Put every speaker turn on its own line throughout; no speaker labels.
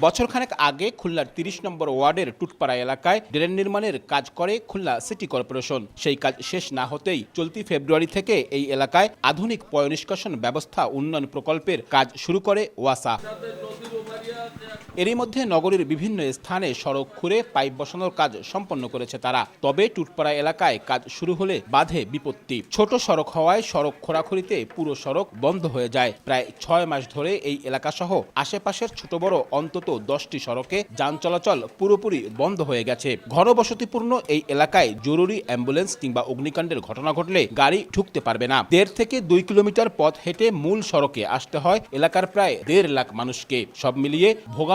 বছরখানেক আগে খুলনার তিরিশ নম্বর ওয়ার্ডের টুটপাড়া এলাকায় ড্রেন নির্মাণের কাজ করে খুলনা সিটি কর্পোরেশন। সেই কাজ শেষ না হতেই চলতি ফেব্রুয়ারি থেকে এই এলাকায় আধুনিক পয়নিষ্কাশন ব্যবস্থা উন্নয়ন প্রকল্পের কাজ শুরু করে ওয়াসা। এরই মধ্যে নগরীর বিভিন্ন স্থানে সড়ক খুঁড়ে পাইপ বসানোর কাজ সম্পন্ন করেছে তারা। তবে টুটপাড়া এলাকায় কাজ শুরু হলে বাধে বিপত্তি। ছোট সড়ক হওয়ায় সড়ক খোঁড়াখুড়িতে পুরো সড়ক বন্ধ হয়ে যায়। প্রায় ছয় মাস ধরে এই এলাকাসহ আশেপাশের ছোট বড় অন্তত দশটি সড়কে যান চলাচল পুরোপুরি বন্ধ হয়ে গেছে। ঘনবসতিপূর্ণ এই এলাকায় জরুরি অ্যাম্বুলেন্স কিংবা অগ্নিকাণ্ডের ঘটনা ঘটলে গাড়ি ঢুকতে পারবে না। দেড় থেকে দুই কিলোমিটার পথ হেঁটে মূল সড়কে আসতে হয় এলাকার প্রায় দেড় লাখ মানুষকে। সব মিলিয়ে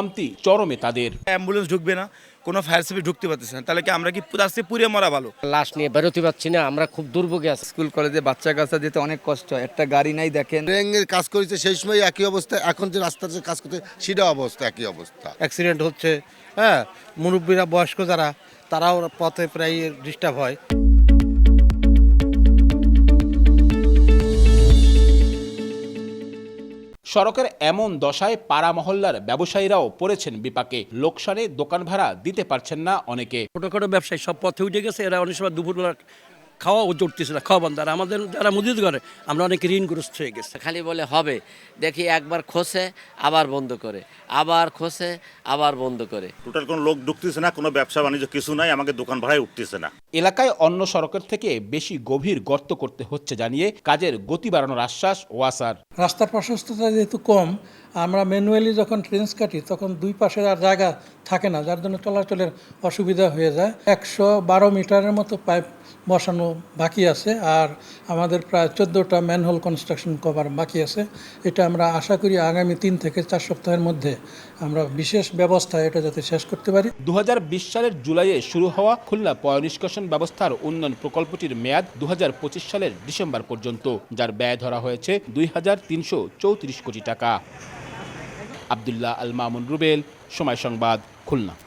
ভোগান্তি চরমে তাদের।
অ্যাম্বুলেন্স ঢুকবে না কোনো ফায়ার সার্ভিস ঢুকতে পারতেছে না। তাহলে কি আমরা কি রাস্তায় পুড়ে মরা ভালো?
লাশ নিয়ে বেরোতে পারছি না আমরা খুব দুর্ভোগে আছি।
স্কুল কলেজে বাচ্চা কাচ্চা যেতে অনেক কষ্ট হয় একটা গাড়ি নাই দেখেন।
ট্রেনের কাজ করেছে সেই সময় একই অবস্থা এখন যে রাস্তার যে কাজ করতে সেটা অবস্থা একই অবস্থা।
অ্যাক্সিডেন্ট হচ্ছে হ্যাঁ মুরব্বীরা বয়স্ক যারা তারাও পথে প্রায় ডিস্টার্ব হয়।
সড়কের এমন দশায় পাড়া মহল্লার ব্যবসায়ীরাও পড়েছেন বিপাকে। লোকসানে দোকান ভাড়া দিতে পারছেন না অনেকে।
ছোটখাটো ব্যবসায়ী সব পথে উঠে গেছে, এরা অনেক সময় দুপুরবেলা খাওয়া জুটতেছে না খাওয়া বন্ধ আর আমাদের যারা মুদিত করে আমরা অনেক ঋণগ্রস্ত হয়ে গেছে।
খালি বলে হবে। দেখি একবার খসে আবার বন্ধ করে। আবার খসে আবার বন্ধ করে।
টোটাল কোনো লোক ঢুকতেছে না কোনো ব্যবসা বাণিজ্য কিছু নাই আমাকে দোকান ভাড়ায় উঠতেছে না।
এলাকায় অন্য সড়কের থেকে বেশি গভীর গর্ত করতে হচ্ছে জানিয়ে কাজের গতি বাড়ানোর আশ্বাস ওয়াসার।
রাস্তার প্রশস্ততা যেহেতু কম আমরা ম্যানুয়ালি যখন ট্রেন্স কাটি, তখন দুই পাশে আর জায়গা থাকে না, যার জন্য চলাচলের অসুবিধা হয়ে যায়। একশো বারো মিটারের মতো পাইপ বসানো বাকি আছে, আর আমাদের প্রায় চোদ্দোটা ম্যানহোল কনস্ট্রাকশন কভার বাকি আছে। এটা আমরা আশা করি আগামী তিন থেকে চার সপ্তাহের মধ্যে আমরা বিশেষ ব্যবস্থা এটা যাতে শেষ করতে পারি।
দু হাজার বিশ সালের জুলাইয়ে শুরু হওয়া খুলনা পয়নিষ্কাশন ব্যবস্থার উন্নয়ন প্রকল্পটির মেয়াদ দু হাজার পঁচিশ সালের ডিসেম্বর পর্যন্ত, যার ব্যয় ধরা হয়েছে দুই হাজার তিনশো চৌত্রিশ কোটি টাকা। আবদুল্লাহ আল মামুন রুবেল সময় সংবাদ খুলনা।